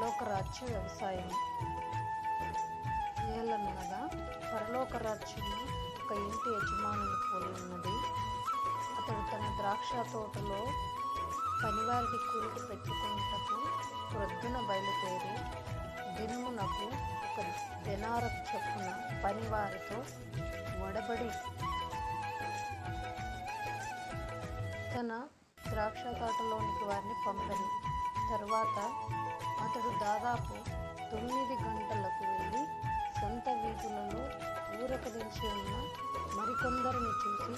పరలోకరాజ్య వ్యవసాయం. ఏలనగా పరలోక రాజ్యము ఒక ఇంటి యజమానుని పోలి ఉన్నది. అతడు తన ద్రాక్ష తోటలో పనివారికి కూలికి పెట్టుకున్నటకు ప్రొద్దున బయలుదేరి దినమునకు ఒక దినార చొప్పున పనివారితో వడబడి తన ద్రాక్ష తోటలోనికి వారిని పంపని. తర్వాత అతడు దాదాపు తొమ్మిది గంటలకు వెళ్ళి సొంత వీధులలో ఊరక ఉన్న మరికొందరిని చూసి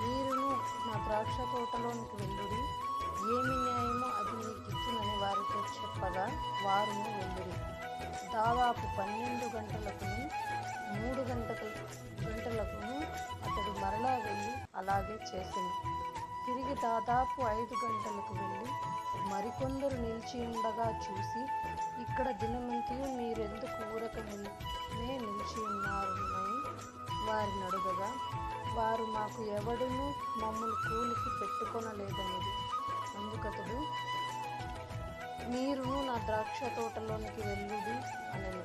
మీరును నా ద్రాక్ష తోటలోనికి వెళ్ళుడి. ఏమి న్యాయమో అది మీకు ఇచ్చిందని వారితో చెప్పగా వారును వెళ్ళుడి. దాదాపు పన్నెండు గంటలకు మూడు గంటల గంటలకును అతడు మరలా వెళ్ళి అలాగే చేసింది. తిరిగి దాదాపు ఐదు గంటలకు వెళ్ళి మరికొందరు నిలిచి ఉండగా చూసి ఇక్కడ దినమంతయు మీరెందుకు ఊరక నిలిచి ఉన్నారు వారిని అడుగగా వారు మాకు ఎవడును మమ్మల్ని కూలికి పెట్టుకొనలేదనేది అందుకతడు మీరు నా ద్రాక్ష తోటలోనికి వెళ్ళుడి అనను.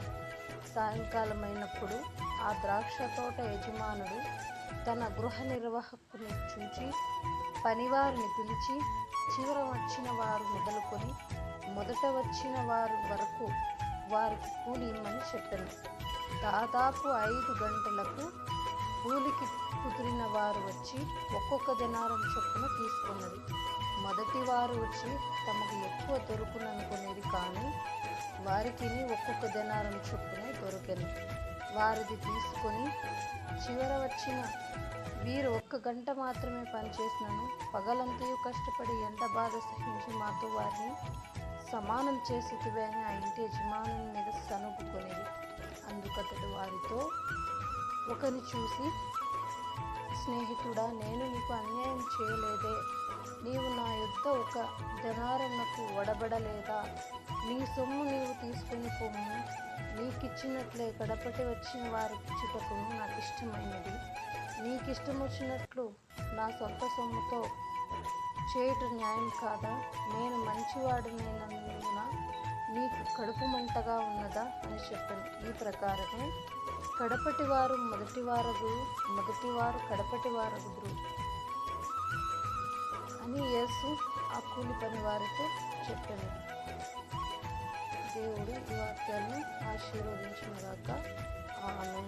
సాయంకాలం అయినప్పుడు ఆ ద్రాక్ష తోట యజమానుడు తన గృహ నిర్వాహకుని చూచి పనివారిని పిలిచి చివర వచ్చిన వారు మొదలుకొని మొదట వచ్చిన వారు వరకు వారికి కూలి ఇమ్మని చెప్పాను. దాదాపు ఐదు గంటలకు కూలికి కుదిరిన వారు వచ్చి ఒక్కొక్క దినారం చొప్పున తీసుకున్నది. మొదటి వారు వచ్చి తమకు ఎక్కువ దొరుకుననుకునేది కానీ వారికి ఒక్కొక్క దినారం చొప్పున దొరికెను. వారిది తీసుకొని చివర వచ్చిన వీరు ఒక్క గంట మాత్రమే పనిచేసినాను. పగలంతయు కష్టపడి ఎంత బాధ సహించి మాతో వారిని సమానం చేసితివే అని ఆ ఇంటి యజమానుని మీద సనుపుకొనేది అందుకతడు వారితో ఒకని చూసి స్నేహితుడా నేను నీకు అన్యాయం చేయలేదే. నీవు నా యుద్ధ ఒక ధనారణకు వడబడలేదా? నీ సొమ్ము నీవు తీసుకుని పొమ్ము నీకిచ్చినట్లే గడపటి వచ్చిన వారికి ఇచ్చుటకును నాకు ఇష్టమైనది. నీకు ఇష్టం వచ్చినట్లు నా సొంత సొమ్ముతో చేయట న్యాయం కాదా? నేను మంచివాడినైనందున నీకు కడుపు మంటగా ఉన్నదా అని చెప్పాను. ఈ ప్రకారమే కడపటి వారు మొదటి వారగు మొదటి వారు కడపటి వారగుదురు అని యేసు ఆ కూలి పని వారితో చెప్పాను. దేవుడు ఈ వాక్యాలను ఆశీర్వదించిన గాక ఆమె